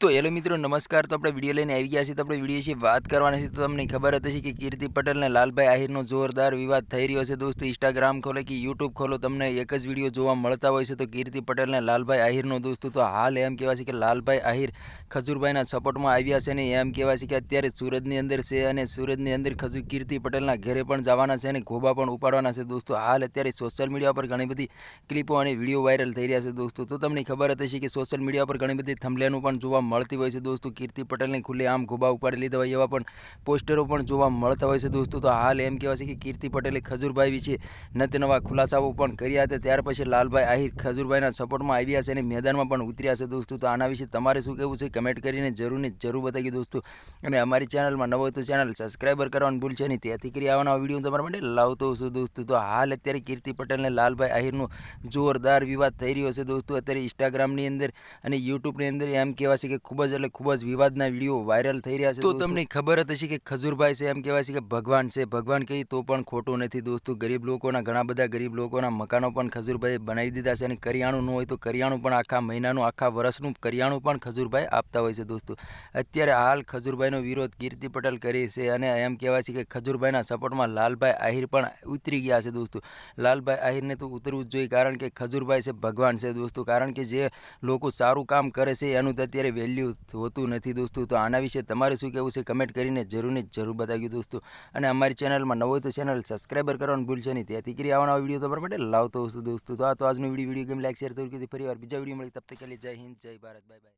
તો હેલો મિત્રો, નમસ્કાર. તો આપણે વીડિયો લઈને આવી ગયા છીએ. તો આપણે વીડિયો છે વાત કરવાની છે. તો તમને ખબર હતી કે કીર્તિ પટેલ અને લાલભાઈ આહિરનો જોરદાર વિવાદ થઈ રહ્યો છે. દોસ્તો ઇન્સ્ટાગ્રામ ખોલે કે યુટ્યુબ ખોલો, તમને એક જ વીડિયો જોવા મળતા હોય છે. તો કીર્તિ પટેલ અને લાલભાઈ આહિરનો દોસ્તો, તો હાલ એમ કહેવાય છે કે લાલભાઈ આહિર ખજૂરભાઈના સપોર્ટમાં આવ્યા છે ને એમ કહેવાય છે કે અત્યારે સુરતની અંદર છે અને સુરતની અંદર ખજૂર કીર્તિ પટેલના ઘરે પણ જવાના છે અને ઘોબા પણ ઉપાડવાના છે. દોસ્તો, હાલ અત્યારે સોશિયલ મીડિયા પર ઘણી બધી ક્લિપો અને વીડિયો વાયરલ થઈ રહ્યા છે. દોસ્તો, તો તમને ખબર હતી કે સોશિયલ મીડિયા પર ઘણી બધી થંભલેનું પણ જોવા મળતી હોય છે દોસ્તો. કીર્તિ પટેલને ખુલ્લી આમ ખોબા ઉપાડી લીધા હોય એવા પણ પોસ્ટરો પણ જોવા મળતા હોય છે દોસ્તો. તો હાલ એમ કહેવાય છે કે કીર્તિ પટેલે ખજૂરભાઈ વિશે નત નવા ખુલાસાઓ પણ કર્યા હતા. ત્યાર પછી લાલભાઈ આહિર ખજૂરભાઈના સપોર્ટમાં આવ્યા છે અને મેદાનમાં પણ ઉતર્યા છે દોસ્તો. તો આના વિશે તમારે શું કહેવું છે કમેન્ટ કરીને જરૂર ને જરૂર બતાવી દોસ્તો. અને અમારી ચેનલમાં નવો તો ચેનલ સબસ્ક્રાઈબર કરવાનું ભૂલશે નહીં. તેથી કરી આવવાના વીડિયો તમારા માટે લાવતો છું દોસ્તો. તો હાલ અત્યારે કીર્તિ પટેલને લાલભાઈ આહિરનો જોરદાર વિવાદ થઈ રહ્યો છે દોસ્તો. અત્યારે ઇન્સ્ટાગ્રામની અંદર અને યુટ્યુબની અંદર એમ કહેવાશે છે કે ખૂબ જ એટલે ખૂબ જ વિવાદના વીડિયો વાયરલ થઈ રહ્યા છે તો તમને ખબર જ હશે કે ખજૂરભાઈ છે એમ કહેવાય છે કે ભગવાન છે. ભગવાન કહી તો પણ ખોટું નથી દોસ્તો. ગરીબ લોકોના ઘણા બધા ગરીબ લોકોના મકાનો પણ ખજૂરભાઈ બનાવી દીધા છે અને કરિયાણું ન હોય તો કરિયાણું પણ આખા મહિનાનું આખા વર્ષનું કરિયાણું પણ ખજૂરભાઈ આપતા હોય છે દોસ્તો. અત્યારે હાલ ખજૂરભાઈનો વિરોધ કીર્તિ પટેલ કરી છે અને એમ કહેવાય છે કે ખજૂરભાઈના સપોર્ટમાં લાલભાઈ આહિર પણ ઉતરી ગયા છે દોસ્તો. લાલભાઈ આહિરને તો ઉતરવું જ જોઈએ કારણ કે ખજૂરભાઈ છે ભગવાન છે દોસ્તો. કારણ કે જે લોકો સારું કામ કરે છે એનું તો અત્યારે વેલ્યુ હોતું નથી દોસ્તો તો આના વિશે તમારે શું કહેવું છે કમેન્ટ કરીને જરૂર ને જરૂર બતાવ્યું દોસ્તો અને અમારી ચેનલમાં નવો તો ચેનલ સબસ્ક્રાઈબર કરવાનું ભૂલશો નહીં ત્યાંથી કરી આવવાના વીડિયો તમારા માટે લાવતો હશું દોસ્તો તો આ તો આજનો video video game like share જરૂર કરી ફરી વાર બીજા વીડિયો મળી તબ તક જય હિન્દ જય ભારત બાય બાય